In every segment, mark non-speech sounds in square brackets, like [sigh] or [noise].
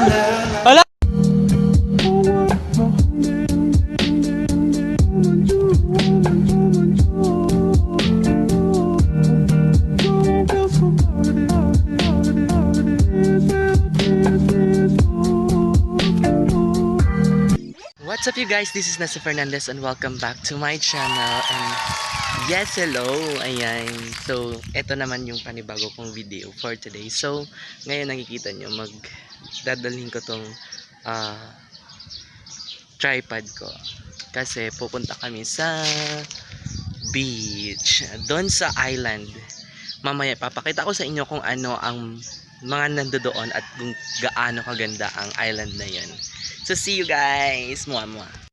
Wala! What's up you guys? This is Nessa Fernandez and welcome back to my channel and Yes, hello! Ayan. So, ito naman yung panibago kong video for today. So, ngayon nakikita nyo, mag dadalhin ko tong ah, tripod ko. Kasi pupunta kami sa beach. Doon sa island. Mamaya papakita ko sa inyo kung ano ang mga nandoon at kung gaano kaganda ang island na yan. So see you guys. Mua mua.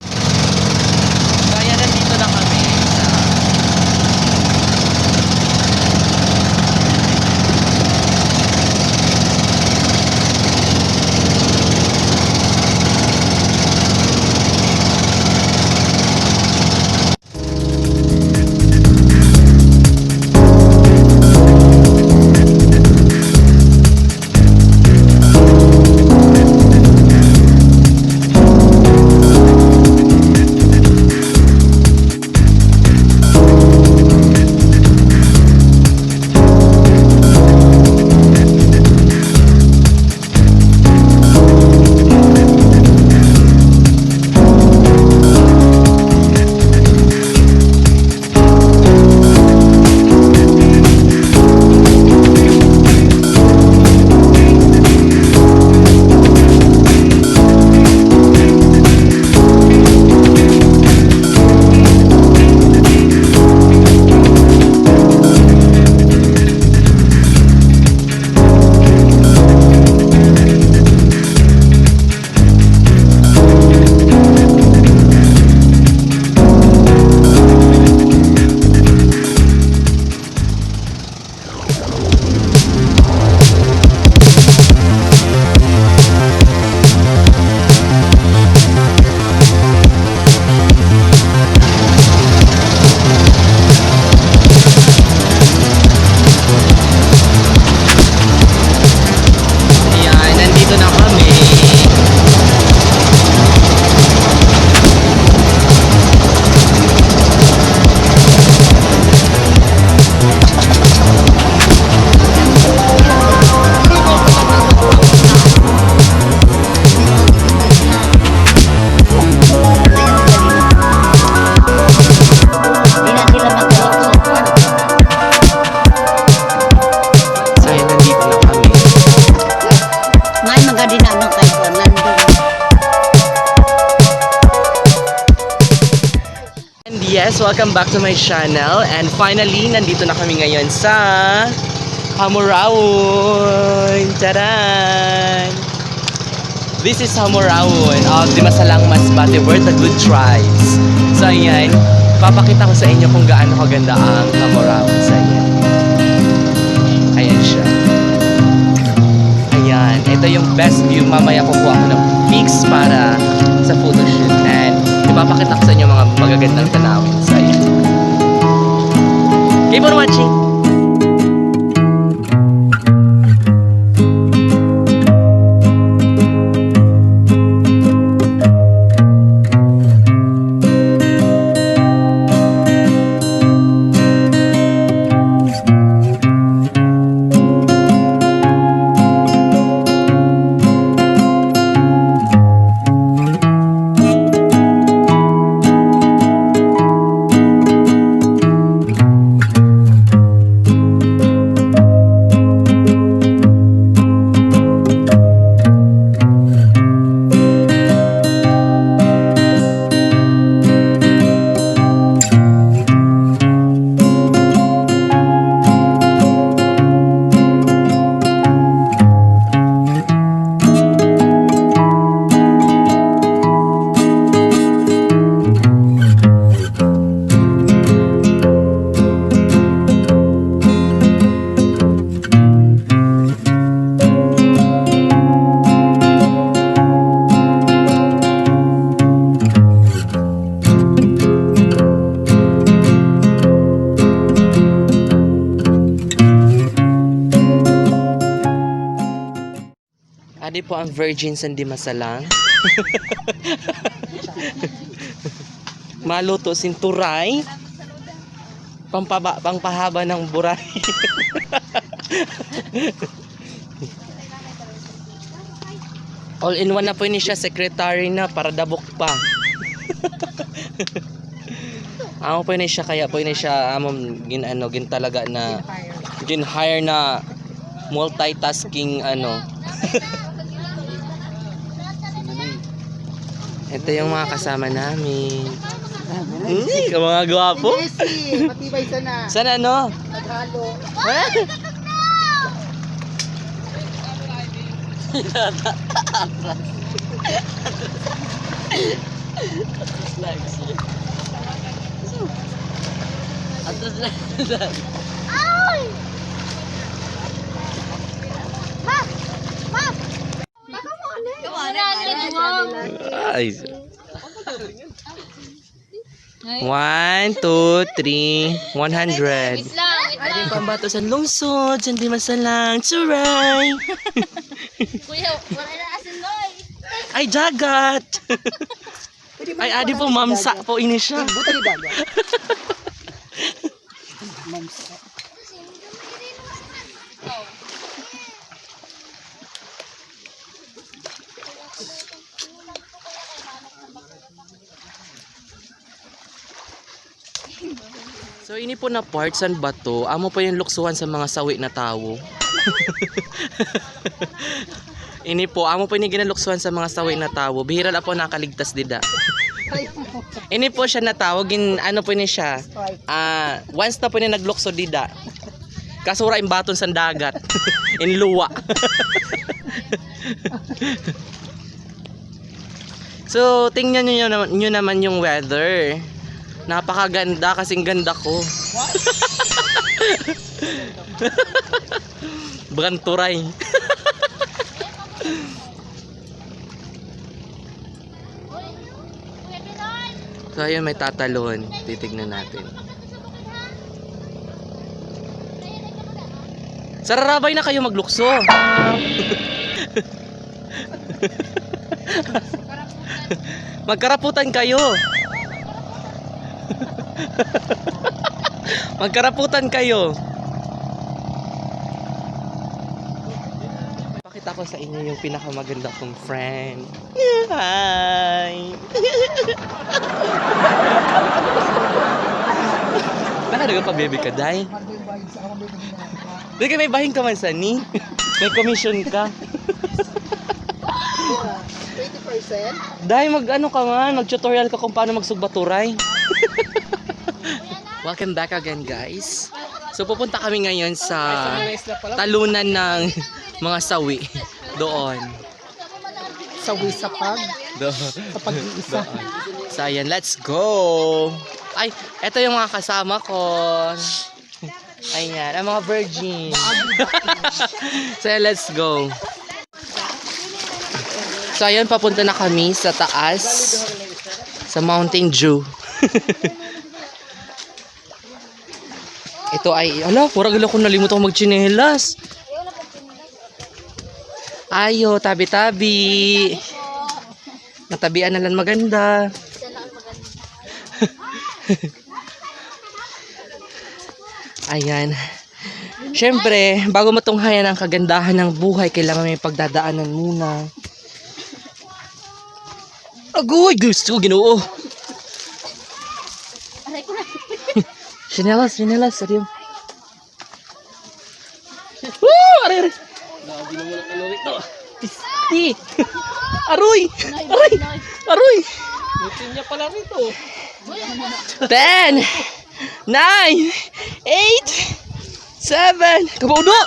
Yes, welcome back to my channel. And finally, nandito na kami ngayon sa Hamurawon. Taran! This is Hamurawon of the Masalang Masbate where the good tribes. So ayan, papakita ko sa inyo kung gaano kaganda ang Hamurawon sa inyo. Ayan siya. Ayan, ito yung best view. Mamaya kukuha ko ng pics para sa photoshoot. And ipapakita ko sa inyo mga magagandang tanawin. Keep on watching! Po ang Virgin Sandy Masalang. [laughs] Maluto sinturay. Pampaba, pangpahaba ng buray. [laughs] All in one na po ini siya, secretary na para dabok pa. Amo po na siya kaya po na siya amom gin ano gin talaga na gin hire na multitasking ano. [laughs] Ito yung mga kasama namin. Hmm, yung mga gwapo. Matibay sana. Sana ano? Naghalo. Ay. One, two, three, one hundred. Ay, pambato sa lungsod, sandi masalang, tsuray. [laughs] Kuya, wala na asin loy. Ay, jagat. [laughs] Ay, adi po, mamsa po ini siya. Buta ni Daga. So, ini po na parts and bato, amo po yung luksuhan sa mga sawi na tao. [laughs] ini po, amo po yung ginaluksuhan sa mga sawi na tao. Bihira na po nakaligtas dida. [laughs] Ini po siya natawag, in, ano po ni siya. Ah, once na po ni naglukso dida. Kasura yung baton sa dagat. [laughs] in luwa. so, tingnan niyo naman, nyo naman yung weather. Napakaganda kasing ganda ko. [laughs] Branturay. so, ayun may tatalon. Titignan natin. Sararabay na kayo maglukso. [laughs] Magkaraputan kayo. [laughs] Magkaraputan kayo. Pakita ko sa inyo yung pinakamaganda kong friend. Hi! [laughs] Nakadaga pa baby ka, Day? Di ka may bahin ka man sa ni. May commission ka. 20%? Dahil mag ano ka man, mag tutorial ka kung paano magsugba-turay. Welcome back again guys. So pupunta kami ngayon sa talunan ng mga sawi. Doon. Sawi sa pag. Doon. Sa pag-iisa. [laughs] So ayan, let's go! Ay, eto yung mga kasama ko. Ayan, ang mga virgin. [laughs] so ayan, let's go. So ayan, papunta na kami sa taas. Sa Mountain Dew. [laughs] Ito ay, ala, mura gila ko nalimutan ko magchinelas. Ayo, tabi-tabi. Natabian na lang maganda. [laughs] Ayan. Siyempre, bago matunghayan ang kagandahan ng buhay, kailangan may pagdadaanan muna. Agoy! Gusto ko ginoo! Sinelas, sinelas, seryo. Woo! Aray, aray! Grabe naman ang kalori to. Pisti! Aroy! Aroy! Aroy! Mutin niya pala rito. Ten! Nine! Eight! Seven! Kabaudo!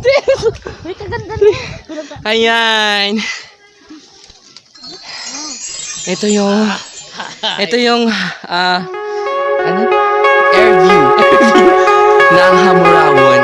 Ten! Ayan! Ito yung ito yung ah ano? Air view. [laughs] ng Hamurawon.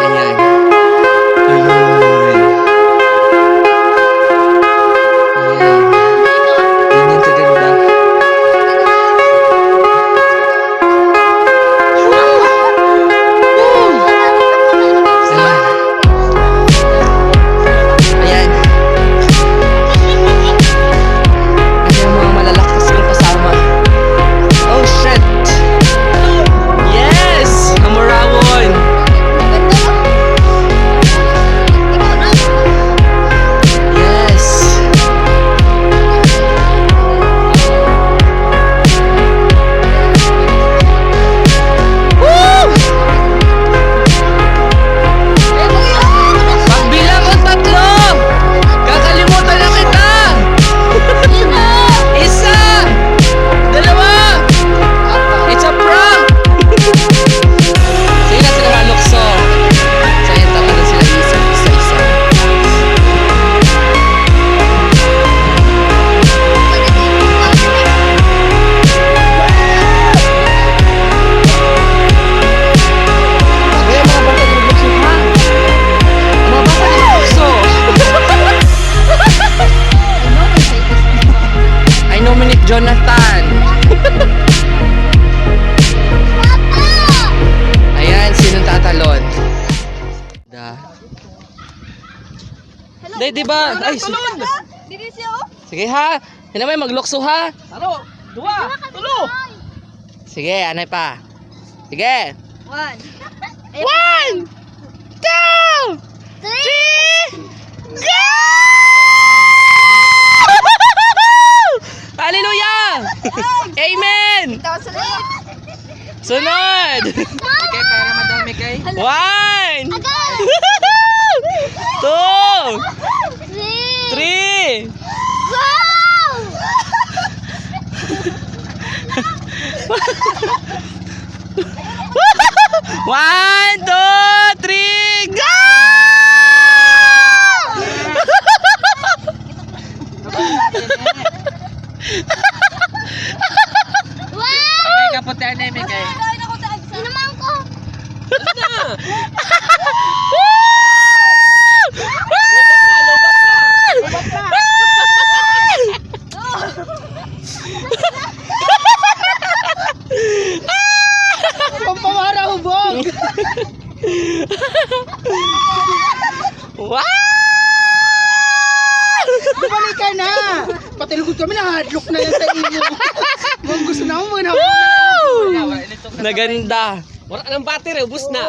Dahil di ba? Ay, su- Dili siya oh. sige ha. Hindi may maglukso ha. Talo, dua, tulo. Sige, anay pa. Sige. One. One, two, three, go! Hallelujah! Amen! Left. Sunod! Kay para madami kay. One! Agad. Two! Three. Three! Wow! [laughs] One, two, three, go! Wow! Kay kaputi ani mi kay. Inuman ko. Pampawara hubog. Wow! Balik ka na. Patilugod kami na hadlok na yan sa inyo. Kung gusto na mo na. Woo! Naganda. Wala nang battery, ubus na. [laughs]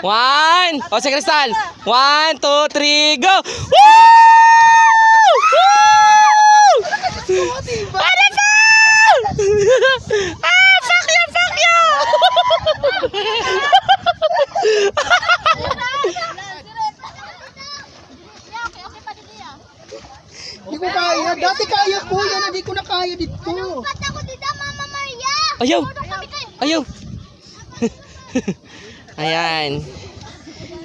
One. O, si Crystal. One, two, three, go. Woo! Ano ba? ah, fuck you, fuck you! Okay, okay pa dito ya. Hindi ko kaya. Dati kaya ko yan. Hindi ko na kaya dito. Bata ko dito, Mama Maria. Ayaw. Kami kayo. Ayaw. Ayan.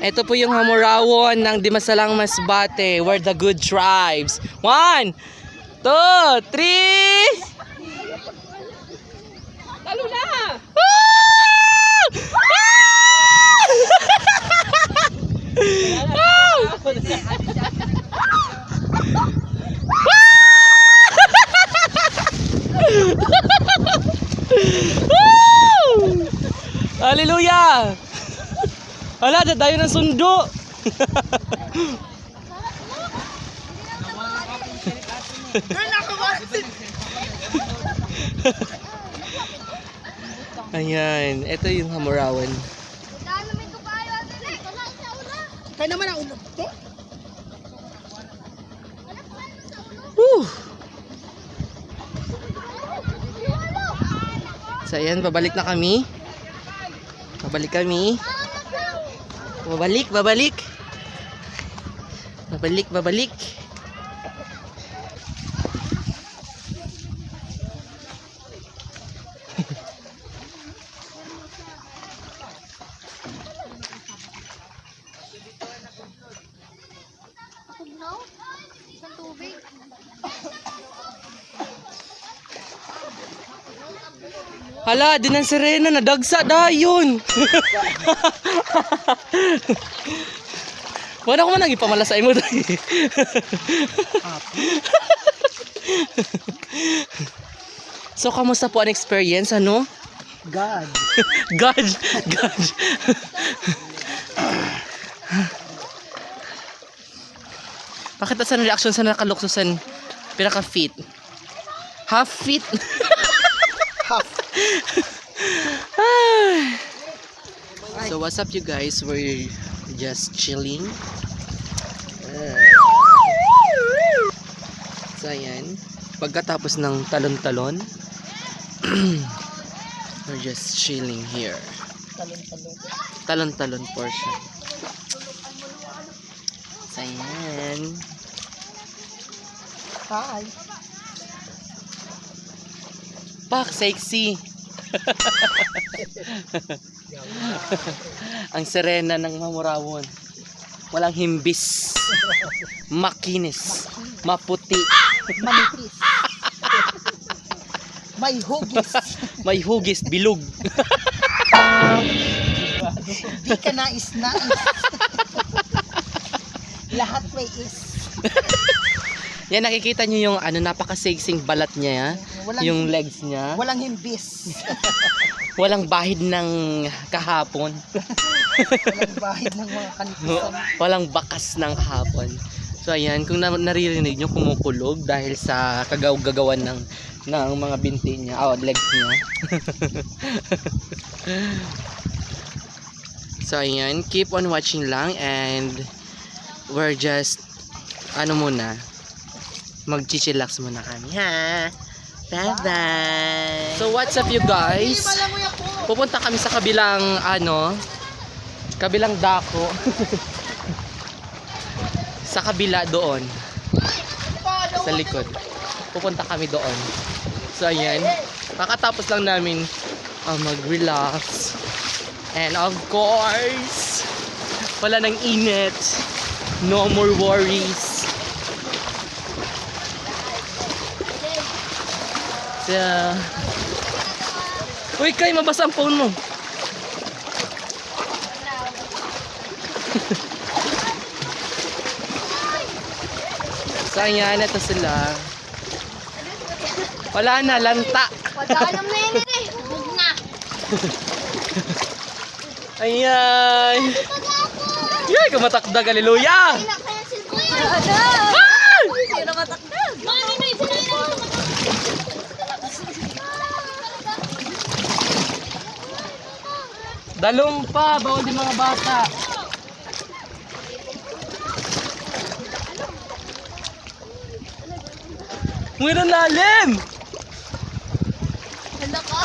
Ito po yung hamurawon ng Dimasalang Masbate where the good tribes. One, two, three. Talo na. Woo! Woo! Hallelujah! Wala, tayo ng sundo. Ayan, ito yung hamurawan. Kaya naman ang ulo. to. Woo! So ayan, babalik na kami. Babalik kami. Babalik, babalik. Babalik, babalik. Hala, di ng sirena, nadagsa dayon. [laughs] Wala ko man nang ipamalasay mo dahil. [laughs] so, kamusta po ang experience, ano? God. [laughs] God, God. Bakit sa reaction sa nakaluksusan pinaka-fit? Half fit? Half. So what's up you guys? We're just chilling. Ah. so ayan. Pagkatapos ng talon-talon, [clears throat] we're just chilling here. Talon-talon portion. So ayan. Hi. Pak, sexy. [laughs] Ang serena ng mamurawon. Walang himbis. Makinis. Maputi. Manipis. [laughs] May hugis. May hugis, bilog. Di ka nais-nais. Lahat may is. [laughs] Yan, nakikita nyo yung ano, napaka-sexing balat niya. Walang, Yung legs niya. walang himbis. [laughs] Walang bahid ng kahapon. walang bahid ng mga kanitisan. Walang bakas ng hapon. So ayan, kung na- naririnig nyo kumukulog dahil sa kagaw-gagawan ng ng mga binti niya, oh, legs niya. [laughs] so ayan, keep on watching lang and we're just ano muna, magchichillax muna kami, ha? Bye-bye! So what's up you guys? Pupunta kami sa kabilang ano, kabilang dako. [laughs] sa kabila doon. Sa likod. Pupunta kami doon. So ayan, kakatapos lang namin uh, mag-relax. And of course, wala nang init. No more worries. So, Uy, Kay, mabasa ang phone mo. [laughs] So, ayan, ito sila. Wala na, lanta. Padalam na yun eh. Bug na. [laughs] Ayan. Yay, kumatakdag, hallelujah. Kinakancel ko yan. Dalong pa, bawal din mga bata. Ngayon lalim! Hala ka.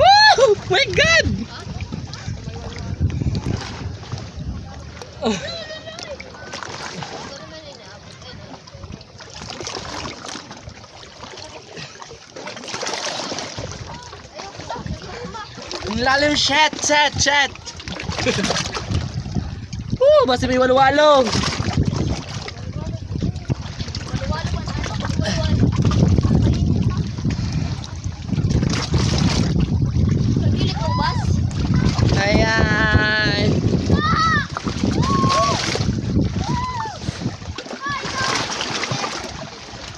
Woo! My God! Ang lalim, chat, chat, chat! Woo! Basta may walwalo! Ayan!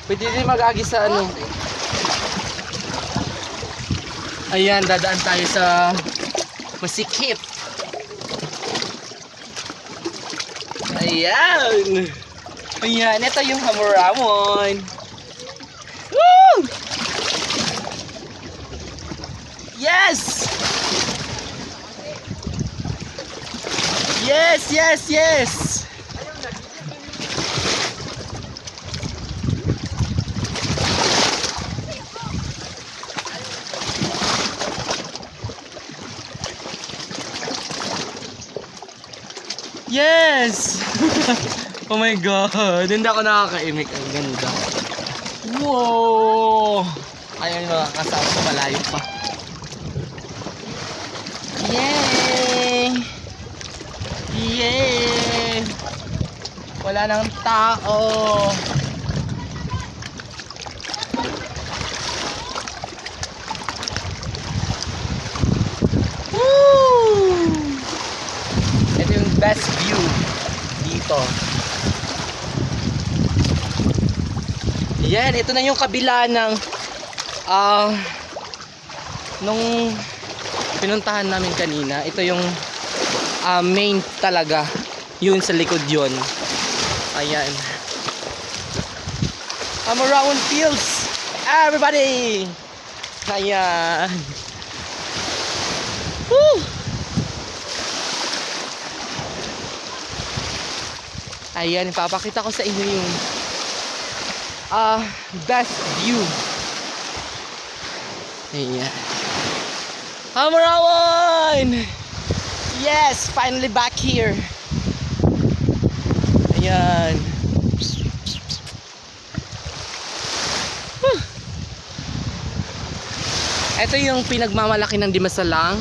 Pwede din mag-agi sa ano. Ayan, dadaan tayo sa masikip. Ayan! Ayan, ito yung hamuramon. Woo! Yes! Yes, yes, yes! Yes! [laughs] oh my god, hindi ako nakakaimik. Ang ganda. Wow! Ayaw yung mga kasama ko malayo pa. Yay! Yay! Wala nang tao. Woo! Ito yung best view dito. Yan, ito na yung kabila ng ah nung pinuntahan namin kanina. Ito yung ah, main talaga. Yun sa likod yun. Ayan. I'm around fields. Everybody! Ayan. Woo! Ayan, papakita ko sa inyo yung ah best view. Ayan. Hamarawan! Yes, finally back here. Ayan. Ito yung pinagmamalaki ng Dimasalang.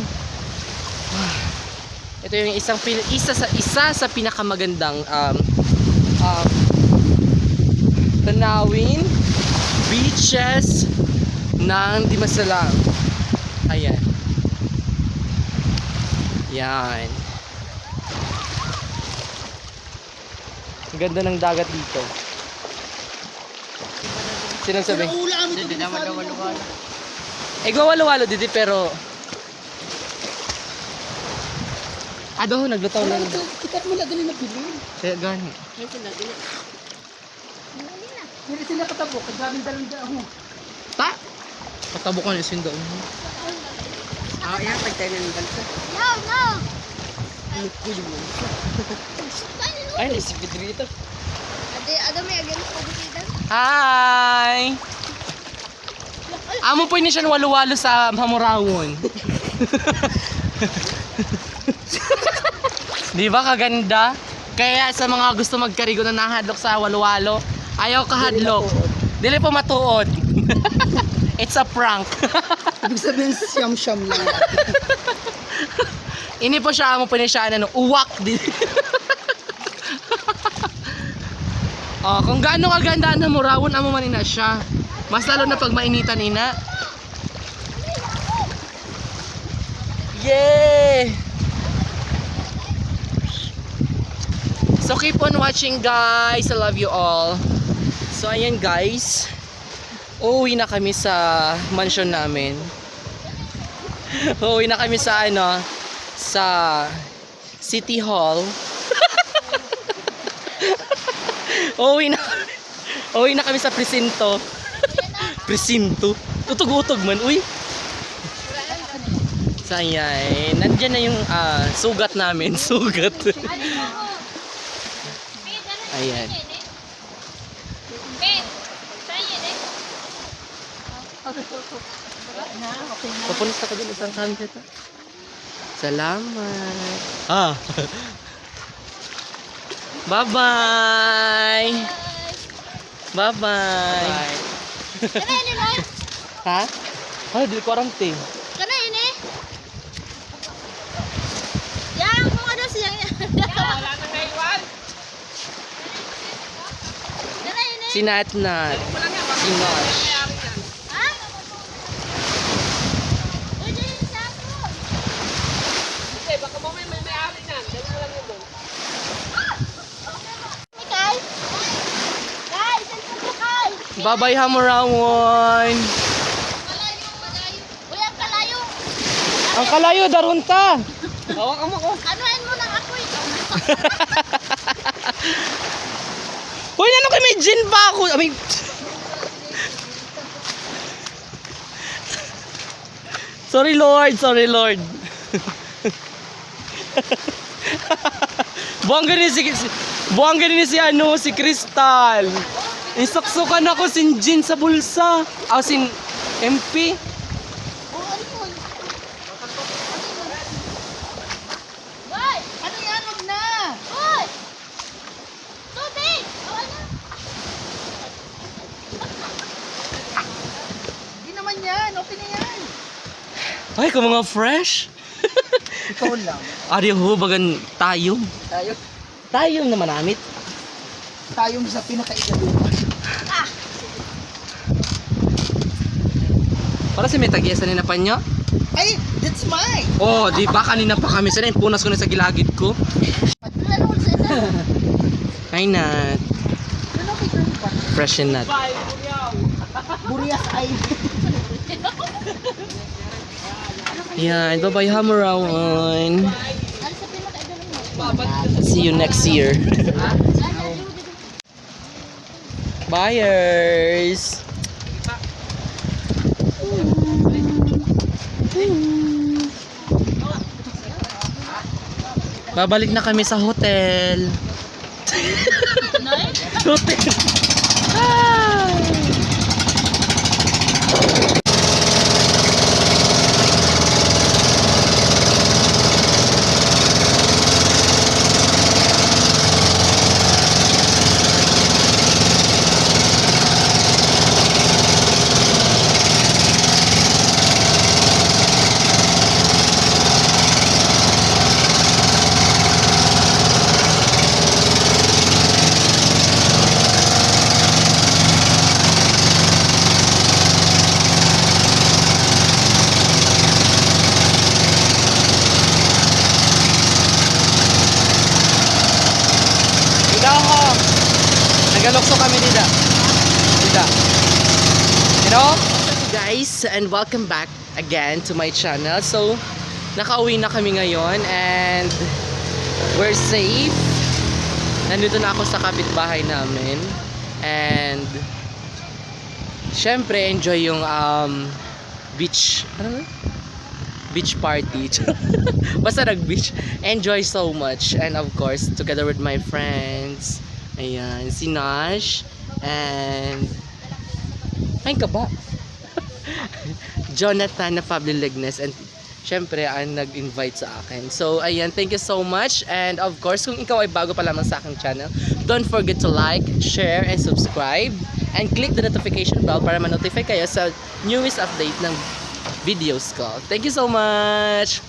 Ito yung isang isa sa isa sa pinakamagandang um, um, tanawin beaches ng Dimasalang. Ayan. Yan. Ang ganda ng dagat dito. Sino sabi? Ulam ito. Hindi naman Eh, walo-walo didi pero... Ado, naglutaw na. Kita mo lang ganun nabili. Kaya gani. Hindi sila katabo. Kagabing dalang daan. Ta! Patabo ko na yung sindaw. Ah, yan. Pagtay na ng bansa. No, no. Ay, naisipid rito. Ate, ano may agad ko dito? Hi! Amo po ini siya walo-walo sa Hamurawon. [laughs] Di ba kaganda? Kaya sa mga gusto magkarigo na nahadlok sa walo-walo, ayaw kahadlok. Dili po matuod. [laughs] It's a prank. [laughs] Ibig sabihin siyam-siyam lang. [laughs] Ini po siya ni siya ano, uwak din. oh, kung gaano kaganda ang Hamurawon, amo man ina siya. Mas lalo na pag mainitan ina. Yay! So keep on watching guys. I love you all. So ayan guys. Uuwi na kami sa mansion namin. [laughs] Uuwi na kami sa ano sa City Hall. [laughs] Uuwi na Uuwi na kami sa presinto. [laughs] presinto. Utog-utog man, uy. So ayan, nandyan na yung ah, sugat namin, sugat. Ayan. Papunis ka dun isang camera to. Salamat. Ah. Bye-bye. Bye-bye. Kana ini mo? Ha? Ay, di quarantine. Kana ini? Yang kung ano siya. Wala na kay Juan. Kana ini? Si Natnat. Si Nosh. Ha? Uy, dili sa ako. Hey, guys. Guys, saan ka kay? Bye-bye, Hamurawon. Malayo, malayo. Uy, ang kalayo. Ang kalayo, darunta. Hawak mo ko. Anuhin mo ng apoy. Uy, ano kay may gin ba ako? I mean, Sorry Lord, sorry Lord. [laughs] Buwang ganin si, si buwang ganin si ano, si Crystal. Isaksukan ako sin gin sa bulsa. Ah, sin MP. Boy! Ano yan? Huwag na! Boy! Tubig! Bawal na! Hindi naman yan. Okay na yan. Ay, kung mga fresh. Ikaw lang. [laughs] Ari ho, bagan tayong. Tayo. Tayong naman namit. Tayo sa pinaka-igalupan. Para si may tagiyasan ni na pa niya. Ay, that's mine. Oh, di ba kanina pa kami sa punas ko na sa gilagid ko. Sa. Ay nat, Ano kay Grandpa? fresh and nut. Burias ay. Yan, bye-bye mo? See you next year. Buyers! Babalik na kami sa hotel. [laughs] hotel. Ah! Dida ako. Know? Guys, and welcome back again to my channel. So, nakauwi na kami ngayon and we're safe. Nandito na ako sa kapitbahay namin and syempre enjoy yung um, beach ano beach party [laughs] basta nag beach enjoy so much and of course together with my friends ayan si Nash and ay ka ba [laughs] Jonathan na Pablo Legnes and syempre ang nag-invite sa akin. So ayan, thank you so much and of course kung ikaw ay bago pa lamang sa aking channel, don't forget to like, share and subscribe and click the notification bell para ma-notify kayo sa newest update ng videos ko. Thank you so much!